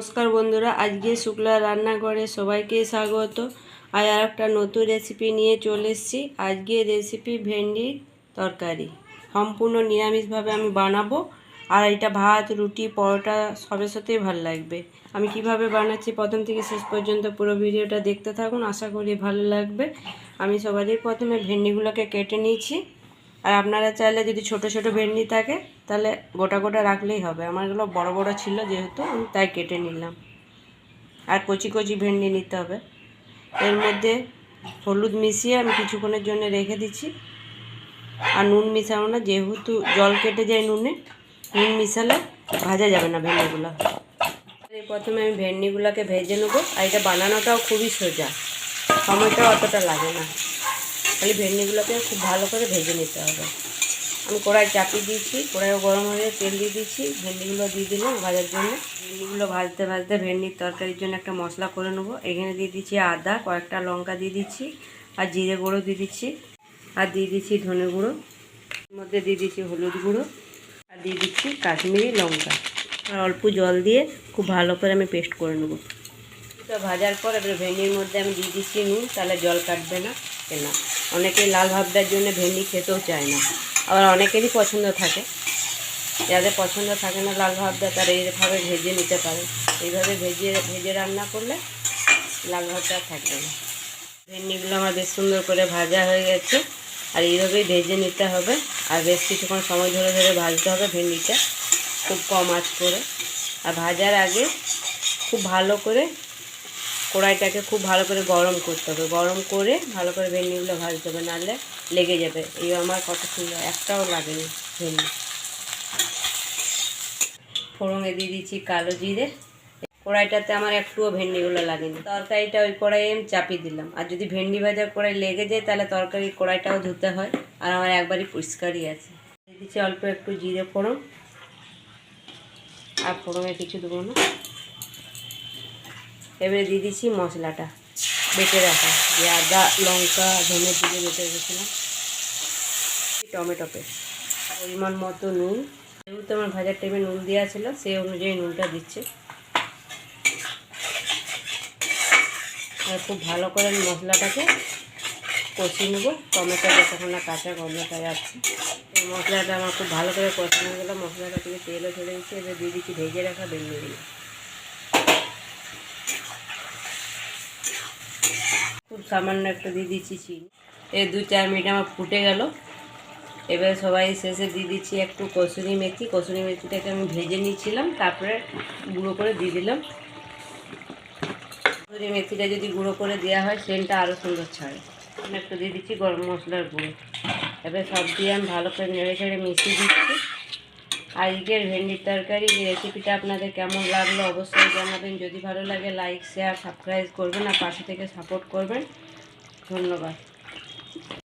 নমস্কার বন্ধুরা, আজকে শুক্লা রান্নাঘরে সবাইকে স্বাগত। আর একটা নতুন রেসিপি নিয়ে চলে এসেছি। আজকে রেসিপি ভেন্ডির তরকারি। সম্পূর্ণ নিরামিষভাবে আমি বানাবো। আর এটা ভাত, রুটি, পরোটা সবের সাথেই ভালো লাগবে। আমি কীভাবে বানাচ্ছি প্রথম থেকে শেষ পর্যন্ত পুরো ভিডিওটা দেখতে থাকুন। আশা করি ভালো লাগবে। আমি সবারই প্রথমে ভেন্ডিগুলোকে কেটে নিয়েছি। আর আপনারা চাইলে যদি ছোট ছোট ভেন্ডি থাকে, তাহলে গোটা গোটা রাখলেই হবে। আমারগুলো বড় বড় ছিল যেহেতু, আমি তাই কেটে নিলাম। আর কচি কচি ভেন্ডি নিতে হবে। এর মধ্যে হলুদ মিশিয়ে আমি কিছুক্ষণের জন্য রেখে দিচ্ছি। আর নুন মিশাবো না, যেহেতু জল কেটে যায় নুনে, নুন মিশালে ভাজা যাবে না ভেন্ডিগুলো। প্রথমে আমি ভেন্ডিগুলোকে ভেজে নেব। আর এটা বানানোটাও খুবই সোজা। সময়টা অতটা লাগে না। খালি ভেন্ডিগুলোকে খুব ভালো করে ভেজে নিতে হবে। আমি কড়াই চাপিয়ে দিয়েছি, কড়াইও গরম হয়ে তেল দিয়ে দিচ্ছি ভেন্ডিগুলো দিয়ে দিলাম ভাজার জন্য। ভেন্ডিগুলো ভাজতে ভাজতে ভেন্ডির তরকারির জন্য একটা মশলা করে নেব। এখানে দিয়ে দিচ্ছি আদা, কয়েকটা লঙ্কা দিয়ে দিচ্ছি আর জিরে গুঁড়ো দিয়ে দিচ্ছি আর দিয়ে দিচ্ছি ধনে গুঁড়ো মধ্যে দিয়ে দিচ্ছি হলুদ গুঁড়ো, আর দিয়ে দিচ্ছি কাশ্মীরি লঙ্কা। আর অল্প জল দিয়ে খুব ভালো করে আমি পেস্ট করে নেব। ভাজার পর এবার ভেন্ডির মধ্যে আমি দিয়ে দিচ্ছি নুন, তাহলে জল কাটবে না না অনেকে লাল ভাবটার জন্য ভেন্ডি খেতেও চায় না। আবার অনেকেরই পছন্দ থাকে। যাদের পছন্দ থাকে না লাল ভাবটা তারা এইভাবে ভেজে নিতে পারে। এইভাবে ভেজে ভেজে রান্না করলে লাল ভাবটা থাকবে না। ভেন্ডিগুলো আমার বেশ সুন্দর করে ভাজা হয়ে গেছে। আর এইভাবেই ভেজে নিতে হবে। আর বেশ কিছুক্ষণ সময় ধরে ধরে ভাজতে হবে ভেন্ডিটা। খুব কম আঁচ করে। আর ভাজার আগে খুব ভালো করে কড়াইটাকে খুব ভালো করে গরম করতে হবে। গরম করে ভালো করে ভেন্ডিগুলো ভাজতে হবে, নাহলে লেগে যাবে। এই আমার কত সুন্দর একটাও লাগেনি ভেন্ডি। ফোড়ঙে দিয়ে দিচ্ছি কালো জিরে। কড়াইটাতে আমার একটুও ভেন্ডিগুলো লাগেনি। তরকারিটা ওই কড়াইয়ে আমি চাপিয়ে দিলাম। আর যদি ভেন্ডি ভাজার কড়াই লেগে যায়, তাহলে তরকারি কড়াইটাও ধুতে হয়। আর আমার একবারই পরিষ্কারই আছে। দিচ্ছি অল্প একটু জিরে ফোড়ন। আর ফোড়নে কিছু দেবো না। এবারে দিয়ে দিচ্ছি মশলাটা। বেটে রাখা। যে আদা, লঙ্কা, ধনে দিয়ে বেটে রেখেছিলাম। Tomato paste. পরিমাণ মতো নুন। যেহেতু আমার ভাজার টাইমে নুন দেওয়া ছিল, সেই অনুযায়ী নুনটা দিচ্ছে। আর খুব ভালো করে মশলাটাকে কষিয়ে নেব। টমেটো যতক্ষণ না কাঁচা গন্ধটা যাচ্ছে এই মশলাটা আমার খুব ভালো করে কষানো গেলো। মশলাটা থেকে তেলও ছেড়ে দিচ্ছি। এবার দিয়ে দিচ্ছি ভেজে রাখা বেরিয়ে ভেন্ডিগুলো খুব সামান্য একটু দিয়ে দিচ্ছি চিনি। এই দু চার মিনিট আমার ফুটে গেল। এবার সবাই শেষে দিয়ে দিচ্ছি একটু কসুরি মেথি। কসুরি মেথিটাকে আমি ভেজে নিয়েছিলাম তারপরে গুঁড়ো করে দিয়ে দিলাম। কসুরি মেথিটা যদি গুঁড়ো করে দেওয়া হয় সেনটা আরও সুন্দর ছাড়ে। আমি একটু দিয়ে দিচ্ছি গরম মশলার গুঁড়ো। এবার সব দিয়ে আমি ভালো করে নেড়ে ছেড়ে মিশিয়ে দিচ্ছি। আজকের ভেন্ডির তরকারি এই রেসিপিটা আপনাদের কেমন লাগল অবশ্যই জানাবেন। যদি ভালো লাগে লাইক শেয়ার সাবস্ক্রাইব করবেন আর পাশে থেকে সাপোর্ট করবেন। ধন্যবাদ।